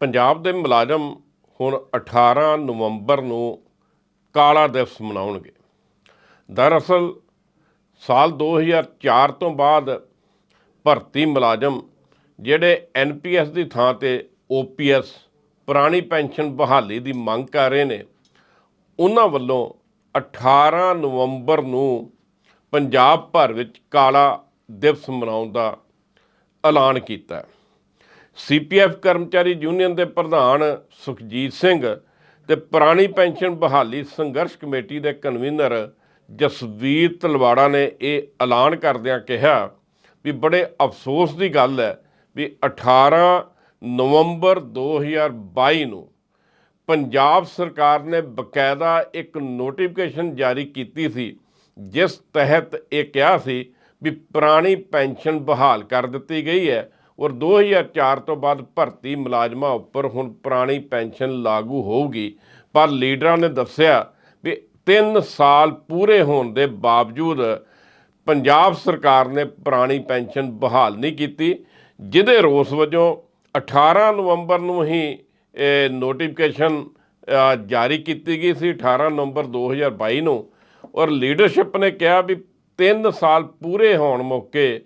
ਪੰਜਾਬ ਦੇ ਮੁਲਾਜ਼ਮ ਹੁਣ 18 ਨਵੰਬਰ ਨੂੰ ਕਾਲਾ ਦਿਵਸ ਮਨਾਉਣਗੇ। ਦਰਅਸਲ ਸਾਲ 2004 ਤੋਂ ਬਾਅਦ ਭਰਤੀ ਮੁਲਾਜ਼ਮ ਜਿਹੜੇ ਐਨਪੀਐਸ ਦੀ ਥਾਂ ਤੇ ਓਪੀਐਸ ਪੁਰਾਣੀ ਪੈਨਸ਼ਨ ਬਹਾਲੀ ਦੀ ਮੰਗ ਕਰ ਰਹੇ ਨੇ, ਉਹਨਾਂ ਵੱਲੋਂ 18 ਨਵੰਬਰ ਨੂੰ ਪੰਜਾਬ ਭਰ ਵਿੱਚ ਕਾਲਾ ਦਿਵਸ ਮਨਾਉਣ ਦਾ ਐਲਾਨ ਕੀਤਾ ਹੈ। ਸੀਪੀਐਫ ਕਰਮਚਾਰੀ ਯੂਨੀਅਨ ਦੇ ਪ੍ਰਧਾਨ ਸੁਖਜੀਤ ਸਿੰਘ ਤੇ ਪੁਰਾਣੀ ਪੈਨਸ਼ਨ ਬਹਾਲੀ ਸੰਘਰਸ਼ ਕਮੇਟੀ ਦੇ ਕਨਵੀਨਰ ਜਸਵੀਰ ਤਲਵਾੜਾ ਨੇ ਇਹ ਐਲਾਨ ਕਰਦਿਆਂ ਕਿਹਾ ਵੀ ਬੜੇ ਅਫਸੋਸ ਦੀ ਗੱਲ ਹੈ ਵੀ 18 ਨਵੰਬਰ 2022 ਨੂੰ ਪੰਜਾਬ ਸਰਕਾਰ ਨੇ ਬਕਾਇਦਾ ਇੱਕ ਨੋਟੀਫਿਕੇਸ਼ਨ ਜਾਰੀ ਕੀਤੀ ਸੀ, ਜਿਸ ਤਹਿਤ ਇਹ ਕਿਹਾ ਸੀ ਵੀ ਪੁਰਾਣੀ ਪੈਨਸ਼ਨ ਬਹਾਲ ਕਰ ਦਿੱਤੀ ਗਈ ਹੈ। ਔਰ 2004 ਤੋਂ ਬਾਅਦ ਭਰਤੀ ਮੁਲਾਜ਼ਮਾਂ ਉੱਪਰ ਹੁਣ ਪੁਰਾਣੀ ਪੈਨਸ਼ਨ ਲਾਗੂ ਹੋਊਗੀ। ਪਰ ਲੀਡਰਾਂ ਨੇ ਦੱਸਿਆ ਵੀ 3 ਸਾਲ ਪੂਰੇ ਹੋਣ ਦੇ ਬਾਵਜੂਦ ਪੰਜਾਬ ਸਰਕਾਰ ਨੇ ਪੁਰਾਣੀ ਪੈਨਸ਼ਨ ਬਹਾਲ ਨਹੀਂ ਕੀਤੀ, ਜਿਹਦੇ ਰੋਸ ਵਜੋਂ 18 ਨਵੰਬਰ ਨੂੰ ਹੀ ਇਹ ਨੋਟੀਫਿਕੇਸ਼ਨ ਜਾਰੀ ਕੀਤੀ ਗਈ ਸੀ 18 ਨਵੰਬਰ 2022 ਨੂੰ। ਔਰ ਲੀਡਰਸ਼ਿਪ ਨੇ ਕਿਹਾ ਵੀ 3 ਸਾਲ ਪੂਰੇ ਹੋਣ ਮੌਕੇ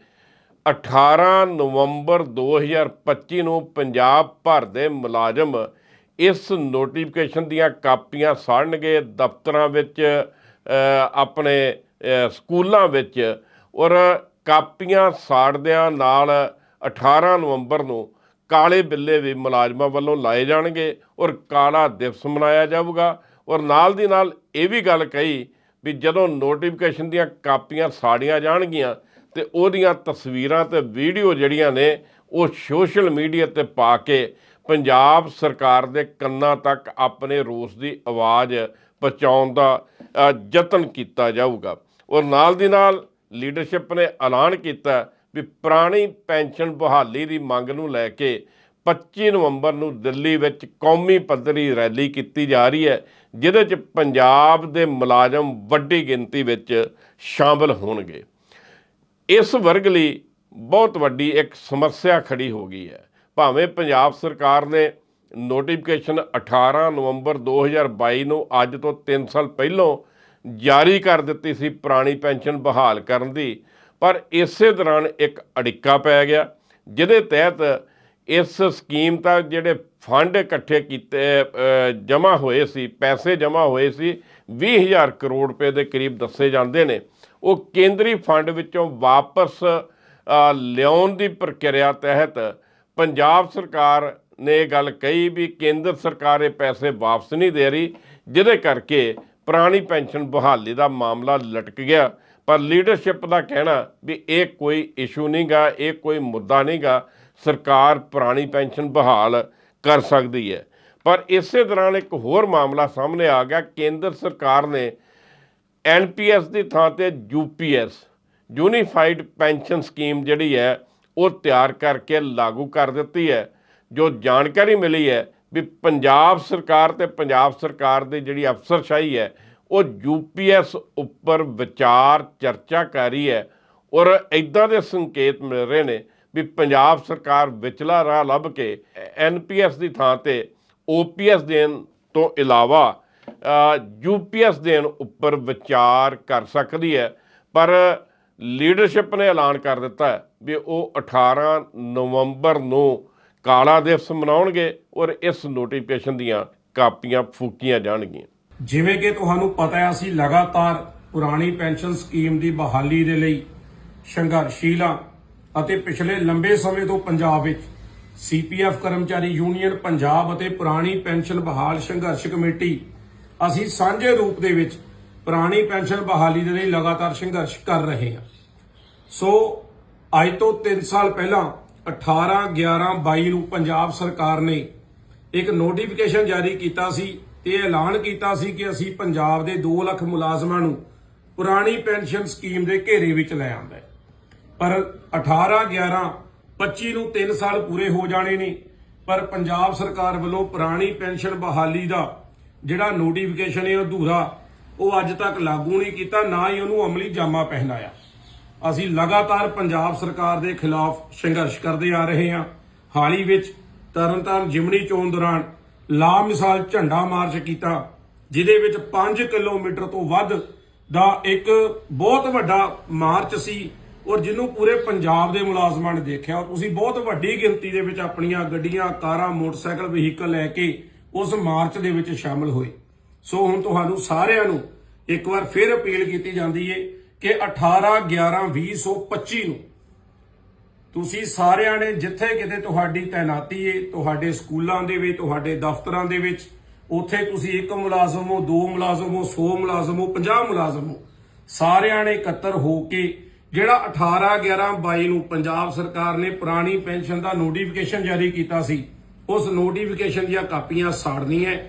18 ਨਵੰਬਰ 2025 ਨੂੰ ਪੰਜਾਬ ਭਰ ਦੇ ਮੁਲਾਜ਼ਮ ਇਸ ਨੋਟੀਫਿਕੇਸ਼ਨ ਦੀਆਂ ਕਾਪੀਆਂ ਸਾੜਨਗੇ ਦਫ਼ਤਰਾਂ ਵਿੱਚ ਆਪਣੇ ਸਕੂਲਾਂ ਵਿੱਚ ਔਰ ਕਾਪੀਆਂ ਸਾੜਦਿਆਂ ਨਾਲ 18 ਨਵੰਬਰ ਨੂੰ ਕਾਲੇ ਬਿੱਲੇ ਵੀ ਮੁਲਾਜ਼ਮਾਂ ਵੱਲੋਂ ਲਾਏ ਜਾਣਗੇ ਔਰ ਕਾਲਾ ਦਿਵਸ ਮਨਾਇਆ ਜਾਊਗਾ ਔਰ ਨਾਲ ਦੀ ਨਾਲ ਇਹ ਵੀ ਗੱਲ ਕਹੀ ਵੀ ਜਦੋਂ ਨੋਟੀਫਿਕੇਸ਼ਨ ਦੀਆਂ ਕਾਪੀਆਂ ਸਾੜੀਆਂ ਜਾਣਗੀਆਂ ਤੇ ਉਹਦੀਆਂ ਤਸਵੀਰਾਂ ਤੇ ਵੀਡੀਓ ਜਿਹੜੀਆਂ ਨੇ, ਉਹ ਸੋਸ਼ਲ ਮੀਡੀਆ ਤੇ ਪਾ ਕੇ ਪੰਜਾਬ ਸਰਕਾਰ ਦੇ ਕੰਨਾਂ ਤੱਕ ਆਪਣੇ ਰੋਸ ਦੀ ਆਵਾਜ਼ ਪਹੁੰਚਾਉਣ ਦਾ ਯਤਨ ਕੀਤਾ ਜਾਊਗਾ। ਔਰ ਨਾਲ ਦੀ ਨਾਲ ਲੀਡਰਸ਼ਿਪ ਨੇ ਐਲਾਨ ਕੀਤਾ ਵੀ ਪੁਰਾਣੀ ਪੈਨਸ਼ਨ ਬਹਾਲੀ ਦੀ ਮੰਗ ਨੂੰ ਲੈ ਕੇ 25 ਨਵੰਬਰ ਨੂੰ ਦਿੱਲੀ ਵਿੱਚ ਕੌਮੀ ਪੱਧਰੀ ਰੈਲੀ ਕੀਤੀ ਜਾ ਰਹੀ ਹੈ, ਜਿਹਦੇ 'ਚ ਪੰਜਾਬ ਦੇ ਮੁਲਾਜ਼ਮ ਵੱਡੀ ਗਿਣਤੀ ਵਿੱਚ ਸ਼ਾਮਲ ਹੋਣਗੇ। ਇਸ ਵਰਗ ਲਈ ਬਹੁਤ ਵੱਡੀ ਇੱਕ ਸਮੱਸਿਆ ਖੜੀ ਹੋ ਗਈ ਹੈ। ਭਾਵੇਂ ਪੰਜਾਬ ਸਰਕਾਰ ਨੇ ਨੋਟੀਫਿਕੇਸ਼ਨ 18 ਨਵੰਬਰ 2022 ਨੂੰ ਅੱਜ ਤੋਂ 3 ਸਾਲ ਪਹਿਲਾਂ ਜਾਰੀ ਕਰ ਦਿੱਤੀ ਸੀ ਪੁਰਾਣੀ ਪੈਨਸ਼ਨ ਬਹਾਲ ਕਰਨ ਦੀ, ਪਰ ਇਸੇ ਦੌਰਾਨ ਇੱਕ ਅੜਿੱਕਾ ਪੈ ਗਿਆ, ਜਿਹਦੇ ਤਹਿਤ ਇਸ ਸਕੀਮ ਤੱਕ ਜਿਹੜੇ ਫੰਡ ਇਕੱਠੇ ਕੀਤੇ ਜਮ੍ਹਾਂ ਹੋਏ ਸੀ, ਪੈਸੇ ਜਮ੍ਹਾਂ ਹੋਏ ਸੀ 20000 ਕਰੋੜ ਰੁਪਏ ਦੇ ਕਰੀਬ ਦੱਸੇ ਜਾਂਦੇ ਨੇ। ਉਹ ਕੇਂਦਰੀ ਫੰਡ ਵਿੱਚੋਂ ਵਾਪਸ ਲਿਆਉਣ ਦੀ ਪ੍ਰਕਿਰਿਆ ਤਹਿਤ ਪੰਜਾਬ ਸਰਕਾਰ ਨੇ ਇਹ ਗੱਲ ਕਹੀ ਵੀ ਕੇਂਦਰ ਸਰਕਾਰ ਇਹ ਪੈਸੇ ਵਾਪਸ ਨਹੀਂ ਦੇ ਰਹੀ, ਜਿਹਦੇ ਕਰਕੇ ਪੁਰਾਣੀ ਪੈਨਸ਼ਨ ਬਹਾਲੀ ਦਾ ਮਾਮਲਾ ਲਟਕ ਗਿਆ। ਪਰ ਲੀਡਰਸ਼ਿਪ ਦਾ ਕਹਿਣਾ ਵੀ ਇਹ ਕੋਈ ਇਸ਼ੂ ਨਹੀਂਗਾ, ਇਹ ਕੋਈ ਮੁੱਦਾ ਨਹੀਂਗਾ, ਸਰਕਾਰ ਪੁਰਾਣੀ ਪੈਨਸ਼ਨ ਬਹਾਲ ਕਰ ਸਕਦੀ ਹੈ। ਪਰ ਇਸੇ ਦੌਰਾਨ ਇੱਕ ਹੋਰ ਮਾਮਲਾ ਸਾਹਮਣੇ ਆ ਗਿਆ। ਕੇਂਦਰ ਸਰਕਾਰ ਨੇ ਐਨਪੀਐਸ ਦੀ ਥਾਂ ਤੇ ਯੂਪੀਐਸ ਯੂਨੀਫਾਈਡ ਪੈਨਸ਼ਨ ਸਕੀਮ ਜਿਹੜੀ ਹੈ, ਉਹ ਤਿਆਰ ਕਰਕੇ ਲਾਗੂ ਕਰ ਦਿੱਤੀ ਹੈ। ਜੋ ਜਾਣਕਾਰੀ ਮਿਲੀ ਹੈ ਵੀ ਪੰਜਾਬ ਸਰਕਾਰ ਤੇ ਪੰਜਾਬ ਸਰਕਾਰ ਦੀ ਜਿਹੜੀ ਅਫਸਰਸ਼ਾਹੀ ਹੈ, ਉਹ ਯੂਪੀਐਸ ਉੱਪਰ ਵਿਚਾਰ ਚਰਚਾ ਕਰ ਰਹੀ ਹੈ ਔਰ ਇਦਾਂ ਦੇ ਸੰਕੇਤ ਮਿਲ ਰਹੇ ਨੇ ਵੀ ਪੰਜਾਬ ਸਰਕਾਰ ਵਿਚਲਾ ਰਾਹ ਲੱਭ ਕੇ ਐਨਪੀਐਸ ਦੀ ਥਾਂ ਤੇ ਓਪੀਐਸ ਦੇਣ ਤੋਂ ਇਲਾਵਾ ਯੂਪੀਐਸ ਦੇਣ ਉੱਪਰ ਵਿਚਾਰ ਕਰ ਸਕਦੀ ਹੈ, ਪਰ ਲੀਡਰਸ਼ਿਪ ਨੇ ਐਲਾਨ ਕਰ ਦਿੱਤਾ ਵੀ ਉਹ 18 ਨਵੰਬਰ ਨੂੰ ਕਾਲਾ ਦਿਵਸ ਮਨਾਉਣਗੇ ਔਰ ਇਸ ਨੋਟੀਫਿਕੇਸ਼ਨ ਦੀਆਂ ਕਾਪੀਆਂ ਫੂਕੀਆਂ ਜਾਣਗੀਆਂ। ਜਿਵੇਂ ਕਿ ਤੁਹਾਨੂੰ ਪਤਾ ਹੈ, ਅਸੀਂ ਲਗਾਤਾਰ ਪੁਰਾਣੀ ਪੈਨਸ਼ਨ ਸਕੀਮ ਦੀ ਬਹਾਲੀ ਦੇ ਲਈ ਸੰਘਰਸ਼ੀਲ ਹਾਂ ਅਤੇ ਪਿਛਲੇ ਲੰਬੇ ਸਮੇਂ ਤੋਂ ਪੰਜਾਬ ਵਿੱਚ ਸੀਪੀਐਫ ਕਰਮਚਾਰੀ ਯੂਨੀਅਨ, ਪੰਜਾਬ ਅਤੇ ਪੁਰਾਣੀ ਪੈਨਸ਼ਨ ਬਹਾਲ ਸੰਘਰਸ਼ ਕਮੇਟੀ ਅਸੀਂ ਸਾਂਝੇ ਰੂਪ ਦੇ ਵਿੱਚ ਪੁਰਾਣੀ ਪੈਨਸ਼ਨ ਬਹਾਲੀ ਦੇ ਲਈ ਲਗਾਤਾਰ ਸੰਘਰਸ਼ ਕਰ ਰਹੇ ਹਾਂ। ਸੋ ਅੱਜ ਤੋਂ 3 ਸਾਲ ਪਹਿਲਾਂ 18 11 22 ਨੂੰ ਪੰਜਾਬ ਸਰਕਾਰ ਨੇ ਇੱਕ ਨੋਟੀਫਿਕੇਸ਼ਨ ਜਾਰੀ ਕੀਤਾ ਸੀ ਤੇ ਐਲਾਨ ਕੀਤਾ ਸੀ ਕਿ ਅਸੀਂ ਪੰਜਾਬ ਦੇ 2 ਲੱਖ ਮੁਲਾਜ਼ਮਾਂ ਨੂੰ ਪੁਰਾਣੀ ਪੈਨਸ਼ਨ ਸਕੀਮ ਦੇ ਘੇਰੇ ਵਿੱਚ ਲੈ ਆਂਦਾ ਪਰ 18 11 25 ਨੂੰ 3 ਸਾਲ ਪੂਰੇ ਹੋ ਜਾਣੇ ਨੇ, ਪਰ ਪੰਜਾਬ ਸਰਕਾਰ ਵੱਲੋਂ ਪੁਰਾਣੀ ਪੈਨਸ਼ਨ ਬਹਾਲੀ ਦਾ ਜਿਹੜਾ ਨੋਟੀਫਿਕੇਸ਼ਨ ਹੈ ਅਧੂਰਾ, ਉਹ ਅੱਜ ਤੱਕ ਲਾਗੂ ਨਹੀਂ ਕੀਤਾ, ਨਾ ਹੀ ਉਹਨੂੰ ਅਮਲੀ ਜਾਮਾ ਪਹਿਨਾਇਆ। ਅਸੀਂ ਲਗਾਤਾਰ ਪੰਜਾਬ ਸਰਕਾਰ ਦੇ ਖਿਲਾਫ ਸੰਘਰਸ਼ ਕਰਦੇ ਆ ਰਹੇ ਹਾਂ। ਹਾਲ ਹੀ ਵਿੱਚ ਤਰਨਤਾਰਨ ਜਿਮਣੀ ਚੋਣ ਦੌਰਾਨ ਲਾ ਮਿਸਾਲ ਝੰਡਾ ਮਾਰਚ ਕੀਤਾ, ਜਿਹਦੇ ਵਿੱਚ 5 ਕਿਲੋਮੀਟਰ ਤੋਂ ਵੱਧ ਦਾ ਇੱਕ ਬਹੁਤ ਵੱਡਾ ਮਾਰਚ ਸੀ ਔਰ ਜਿਹਨੂੰ ਪੂਰੇ ਪੰਜਾਬ ਦੇ ਮੁਲਾਜ਼ਮਾਂ ਨੇ ਦੇਖਿਆ। ਔਰ ਤੁਸੀਂ ਬਹੁਤ ਵੱਡੀ ਗਿਣਤੀ ਦੇ ਵਿੱਚ ਆਪਣੀਆਂ ਗੱਡੀਆਂ, ਕਾਰਾਂ, ਮੋਟਰਸਾਈਕਲ, ਵਹੀਕਲ ਲੈ ਕੇ ਉਸ ਮਾਰਚ ਦੇ ਵਿੱਚ ਸ਼ਾਮਲ ਹੋਏ। ਸੋ ਹੁਣ ਤੁਹਾਨੂੰ ਸਾਰਿਆਂ ਨੂੰ ਇੱਕ ਵਾਰ ਫਿਰ ਅਪੀਲ ਕੀਤੀ ਜਾਂਦੀ ਹੈ ਕਿ 18 11 2025 ਨੂੰ ਤੁਸੀਂ ਸਾਰਿਆਂ ਨੇ ਜਿੱਥੇ ਕਿਤੇ ਤੁਹਾਡੀ ਤਾਇਨਾਤੀ ਹੈ ਤੁਹਾਡੇ ਸਕੂਲਾਂ ਦੇ ਵਿੱਚ, ਤੁਹਾਡੇ ਦਫ਼ਤਰਾਂ ਦੇ ਵਿੱਚ, ਉੱਥੇ ਤੁਸੀਂ ਇੱਕ ਮੁਲਾਜ਼ਮ ਹੋ ਦੋ ਮੁਲਾਜ਼ਮ ਹੋ 100 ਮੁਲਾਜ਼ਮ ਹੋ 50 ਮੁਲਾਜ਼ਮ ਹੋ ਸਾਰਿਆਂ ਨੇ ਇਕੱਤਰ ਹੋ ਕੇ ਜਿਹੜਾ 18 11 22 ਨੂੰ ਪੰਜਾਬ ਸਰਕਾਰ ਨੇ ਪੁਰਾਣੀ ਪੈਨਸ਼ਨ ਦਾ ਨੋਟੀਫਿਕੇਸ਼ਨ ਜਾਰੀ ਕੀਤਾ ਸੀ ਉਸ ਨੋਟੀਫਿਕੇਸ਼ਨ ਦੀਆਂ ਕਾਪੀਆਂ ਸਾੜਨੀਆਂ